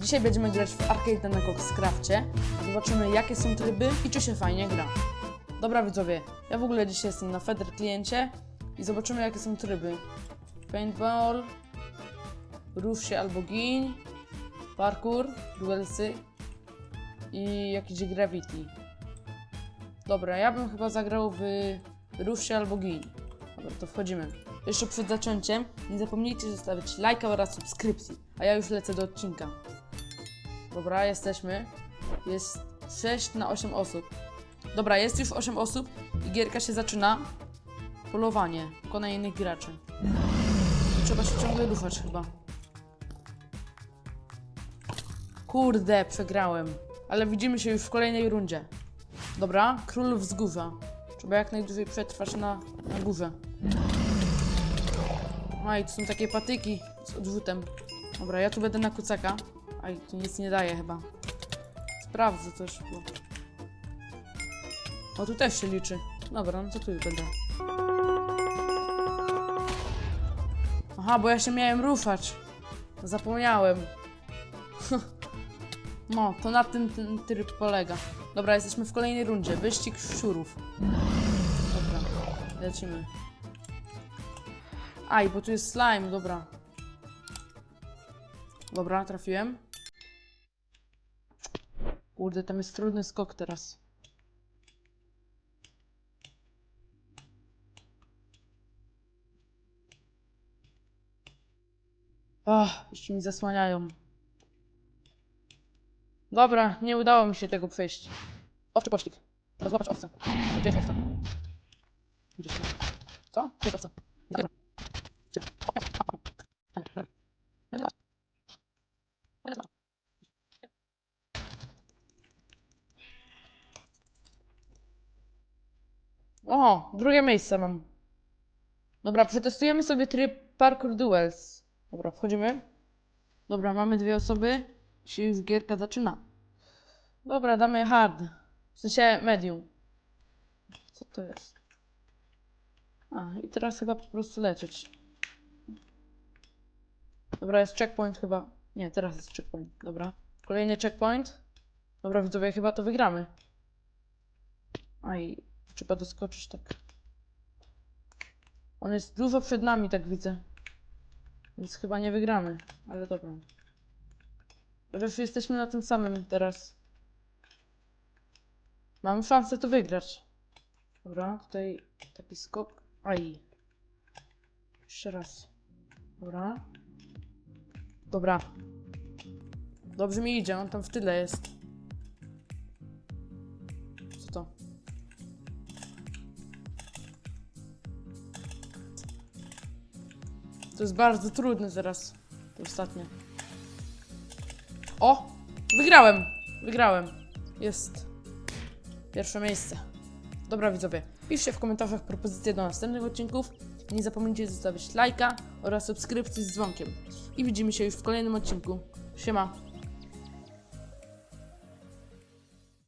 Dzisiaj będziemy grać w Arcade na Coxcrafcie. Zobaczymy jakie są tryby i czy się fajnie gra. Dobra widzowie, ja w ogóle dzisiaj jestem na Feder kliencie i zobaczymy jakie są tryby. Paintball, Rów się albo giń, Parkour, Duelsy i jakiś Gravity. Dobra, ja bym chyba zagrał w Rów się albo giń. Dobra, to wchodzimy. Jeszcze przed zaczęciem nie zapomnijcie zostawić lajka oraz subskrypcji, a ja już lecę do odcinka. Dobra, jesteśmy. Jest 6 na 8 osób. Dobra, jest już 8 osób i gierka się zaczyna. Polowanie. Pokonaj innych graczy. Trzeba się ciągle ruszać chyba. Kurde, przegrałem. Ale widzimy się już w kolejnej rundzie. Dobra, król wzgórza. Trzeba jak najdłużej przetrwać na, na górze. A i tu są takie patyki z odrzutem. Dobra, ja tu będę na kucaka. Aj, tu nic nie daje chyba. Sprawdzę coś. Bo... O, tu też się liczy. Dobra, no to tu będę. Aha, bo ja się miałem ruszać. Zapomniałem. No, to na tym ten tryb polega. Dobra, jesteśmy w kolejnej rundzie. Wyścig szczurów. Dobra, lecimy. Aj, bo tu jest slime, dobra. Dobra, trafiłem. Kurde, tam jest trudny skok teraz. Ach, jeszcze mi zasłaniają. Dobra, nie udało mi się tego przejść. Owczy pościg. Trzeba złapać owcę. Gdzie jest owca? Gdzie jest owca? Co? Gdzie jest owca? Dobra. Gdzie? O, drugie miejsce mam. Dobra, przetestujemy sobie tryb Parkour Duels. Dobra, wchodzimy. Dobra, mamy dwie osoby. Się już gierka zaczyna. Dobra, damy hard. W sensie medium. Co to jest? A, i teraz chyba po prostu lecieć. Dobra, jest checkpoint chyba. Nie, teraz jest checkpoint. Dobra. Kolejny checkpoint. Dobra, widzowie, chyba to wygramy. Aj, trzeba doskoczyć tak. On jest dużo przed nami, tak widzę. Więc chyba nie wygramy, ale dobra. Chociaż jesteśmy na tym samym teraz. Mamy szansę to wygrać. Dobra, tutaj taki skok. Aj. Jeszcze raz. Dobra. Dobra. Dobrze mi idzie, on tam w tyle jest. To jest bardzo trudne zaraz. To ostatnie. O! Wygrałem! Wygrałem. Jest pierwsze miejsce. Dobra widzowie, piszcie w komentarzach propozycje do następnych odcinków. Nie zapomnijcie zostawić lajka oraz subskrypcji z dzwonkiem. I widzimy się już w kolejnym odcinku. Siema!